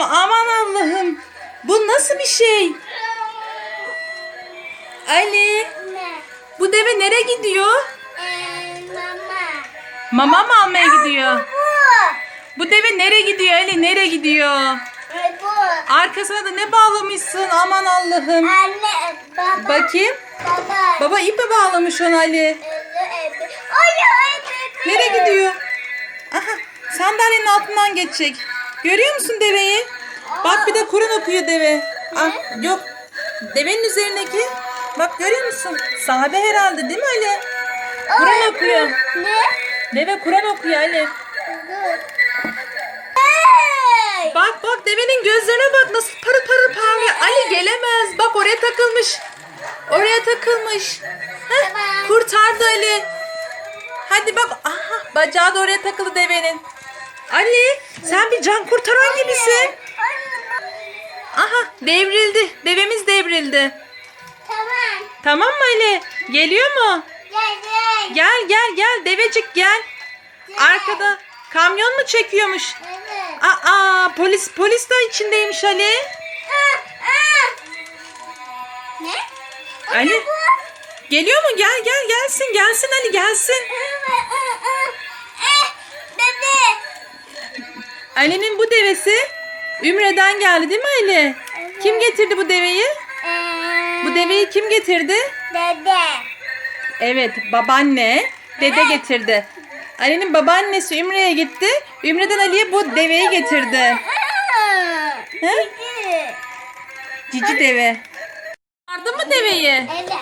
Allah'ım aman Allah'ım. Bu nasıl bir şey? Ali bu deve nereye gidiyor? Ee, mama. Mama mı almaya gidiyor? Bu. Bu deve nereye gidiyor Ali nereye gidiyor? Ee, bu. Arkasına da ne bağlamışsın aman Allah'ım. Anne, baba. Bakayım. Baba. Baba ipe bağlamış onu Ali. Ee. Nereye gidiyor? Aha sandalyenin altından geçecek. Görüyor musun deveyi? Bak bir de Kur'an okuyor deve. Ah, yok. Devenin üzerindeki. Bak görüyor musun? Sahabe herhalde değil mi Ali? Kur'an okuyor. Ne? Deve Kur'an okuyor Ali. Bak bak devenin gözlerine bak nasıl parıl parıl parlıyor. Ali gelemez. Bak oraya takılmış. Oraya takılmış. Heh, kurtardı Ali. Hadi bak. Aha bacağı da oraya takılı devenin. Ali sen bir can kurtaran gibisin. Aha devrildi. Devemiz devrildi. Tamam. Tamam mı Ali? Geliyor mu? Gel gel. Gel gel gel devecik gel. Arkada kamyon mu çekiyormuş? Evet. Aa polis polis de içindeymiş Ali. Ne? Ali. Geliyor mu? Gel gel gelsin gelsin Ali gelsin. Eh, Ali'nin bu devesi Ümre'den geldi değil mi Ali? Kim getirdi bu deveyi? Bu deveyi kim getirdi? Dede. Evet babaanne dede getirdi. Ali'nin babaannesi Ümre'ye gitti. Ümre'den Ali'ye bu deveyi getirdi. He? Cici deve. Vardı mı deveyi? Evet.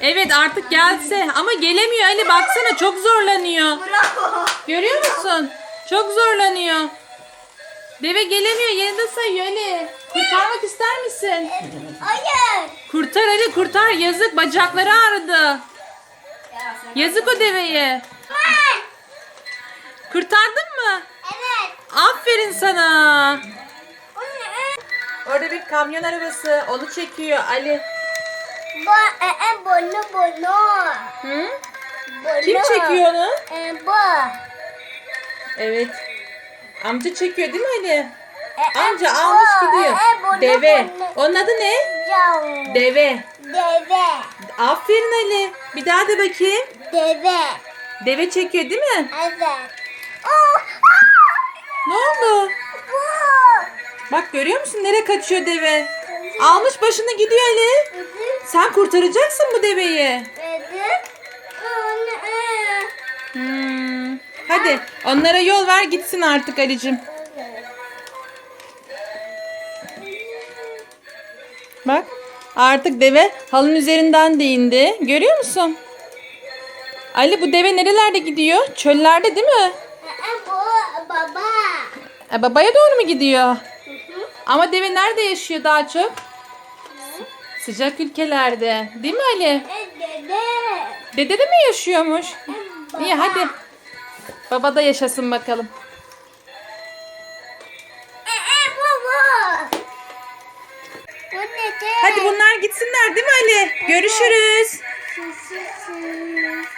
Evet artık gelse ama gelemiyor Ali baksana çok zorlanıyor. Bravo. Görüyor musun? Çok zorlanıyor. Deve gelemiyor yerinde sayıyor Ali. Kurtarmak ister misin? Hayır. Kurtar Ali kurtar yazık bacakları ağrıdı. Yazık o deveye. Ben. Kurtardın mı? Evet. Aferin sana. Orada bir kamyon arabası onu çekiyor Ali. Bu, e, e, bunu, bunu. Hı? Bunu. Kim çekiyor onu? E, bu. Evet. Amca çekiyor değil mi Ali? E, e, Amca almış gidiyor. E, Deve. Onun adı ne? Deve. Deve. Aferin Ali. Bir daha de bakayım. Deve. Deve çekiyor değil mi? Evet. Oh, Ne oldu? bu. Bak görüyor musun nereye kaçıyor deve? Almış başını gidiyor Ali. Sen kurtaracaksın bu deveyi. Hmm. Hadi onlara yol ver gitsin artık Ali'cim. Bak artık deve halın üzerinden de indi. Görüyor musun? Ali bu deve nerelerde gidiyor? Çöllerde değil mi? E, e, bu baba. E, babaya doğru mu gidiyor? Ama deve nerede yaşıyor daha çok? Sıcak ülkelerde. Değil mi Ali? E, dede. Dede de mi yaşıyormuş? Baba. İyi hadi. Baba da yaşasın bakalım. E, e, bu bu. Ne de? Hadi bunlar gitsinler değil mi Ali? Görüşürüz. Su.